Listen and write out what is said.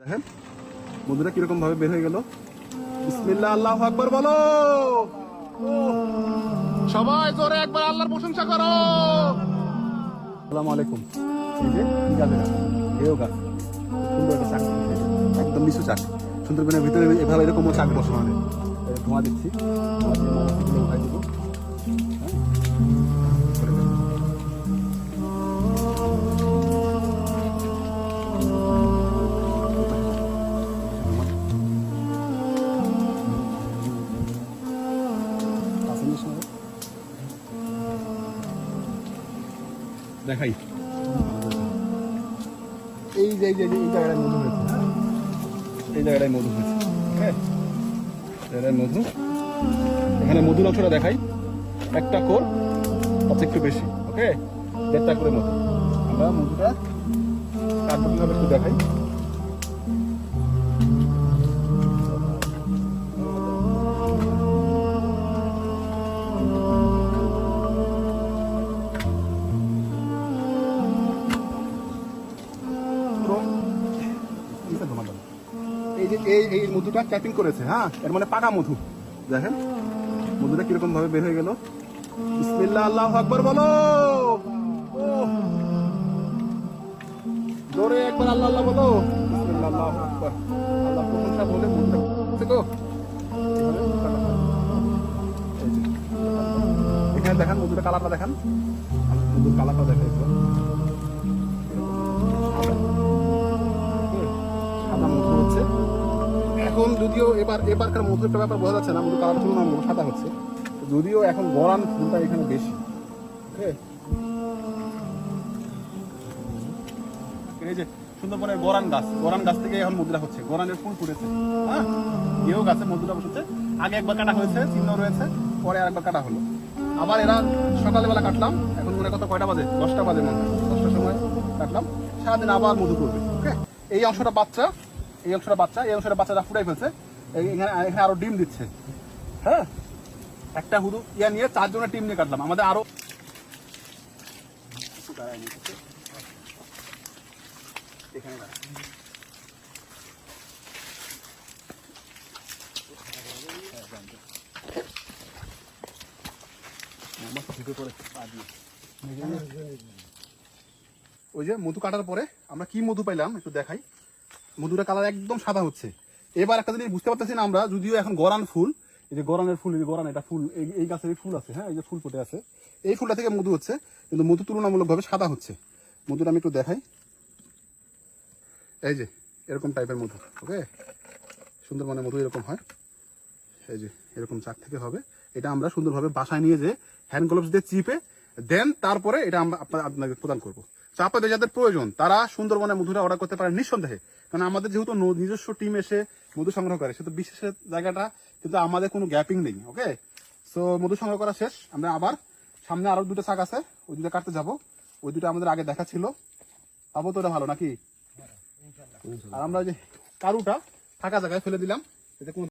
দেখেন বন্ধুরা কীরকম ভাবে বের হয়ে গেল। আল্লাহ আকবার বলো। সবাই জোরে একবার আল্লাহর প্রশংসা করো। আসসালামু আলাইকুম। এই যে কি গাছ এও গাছ। সুন্দর একটা চাক একদম নিচু চাক সুন্দরবনের ভিতরে এভাবে এরকম চাক বসানো হয় এই ধোঁয়া দিচ্ছি ধোঁয়া দিয়ে উঠাই দিব। হ্যাঁ? দেখাই। এই যে এই জায়গাটায় মধু হয়েছে। হ্যাঁ? এই জায়গাটায় মধু হয়েছে। হ্যাঁ জায়গাটায় মধু। এখানে মধুর অংশটা দেখাই। একটা কোর তাতে একটু বেশি ওকে? দেড়টা করে মধু আমরা মধুটা কাটবো একটু দেখাই। এই যে, এই এই মধুটা ক্যাপিং করেছে হ্যাঁ? এর মানে পাকা মধু। দেখেন, মধুটা কীরকম ভাবে বের হয়ে গেল। বিসমিল্লাহ বলো! জোরে একবার আল্লাহ আল্লাহ বলো। বিসমিল্লাহ, আল্লাহ আকবার। আল্লাহ বলে মধুটা। এখানে দেখান, মধুটা কালারটা দেখান। মধুর কালারটা দেখেন। এখন যদিও এবার এবারকার একটা ব্যাপার বোঝা যাচ্ছে না মধু কালার তুলনামূলক সাদা হচ্ছে। যদিও এখন গরান ফুলটা এখানে বেশি। সুন্দরবনের গরান গাছ গরান গাছ থেকে এখন হচ্ছে। গরানের ফুল ফুটেছে। হ্যাঁ? আগে একবার কাটা হয়েছে, চিহ্ন রয়েছে, পরে আরেকবার কাটা হলো। আবার এরা সকালবেলা কাটলাম। এখন মনে কয়টা বাজে? দশটা বাজে দশটার সময় কাটলাম। সারাদিন আবার মধু করবে। এই অংশটা বাচ্চা। এই অংশটা বাচ্চা, এই অংশটা বাচ্চাটা ফুটাই ফেলছে। এখানে এখানে আরও ডিম দিচ্ছে। হ্যাঁ? একটা হুদু ইয়া নিয়ে চারজনের টিম নিয়ে কাটলাম। আমাদের আরও। ওই যে মধু কাটার পরে আমরা কি মধু পাইলাম একটু দেখাই। মধুটা কালার একদম সাদা হচ্ছে। এবার একটা জিনিস বুঝতে পারতেছি না আমরা, যদিও এখন গরান ফুল, এই যে গরানের ফুল, এই যে গরান, এটা ফুল, এই- গাছের ফুল আছে হ্যাঁ? এই যে ফুল ফুটে আছে। এই ফুলটা থেকে মধু হচ্ছে, কিন্তু মধু তুলনামূলকভাবে সাদা হচ্ছে। মধুটা আমি একটু দেখাই। এই যে, এরকম টাইপের মধু, ওকে? সুন্দরবনের মধু এরকম হয়। এই যে, এরকম চাক থেকে হবে। এটা আমরা সুন্দরভাবে বাসায় নিয়ে যে হ্যান্ড গ্লোভস দিয়ে চিপে দেন তারপরে এটা আমরা আপনাকে প্রদান করব। তো আপনাদের যাদের প্রয়োজন তারা সুন্দরবনের মধুরা অর্ডার করতে পারেন নিঃসন্দেহে। কারণ আমাদের যেহেতু নিজস্ব টিম এসে মধু সংগ্রহ করে সেহেতু বিশেষের জায়গাটা কিন্তু আমাদের কোনো গ্যাপিং নেই ওকে? সো মধু সংগ্রহ করা শেষ। আমরা আবার সামনে আরও দুটো শাক আছে ওই দুটো কাটতে যাব। ওই দুটো আমাদের আগে দেখা ছিল। পাবো তো ওটা ভালো নাকি? আর আমরা ওই যে কারুটা ফাঁকা জায়গায় ফেলে দিলাম এতে কোনো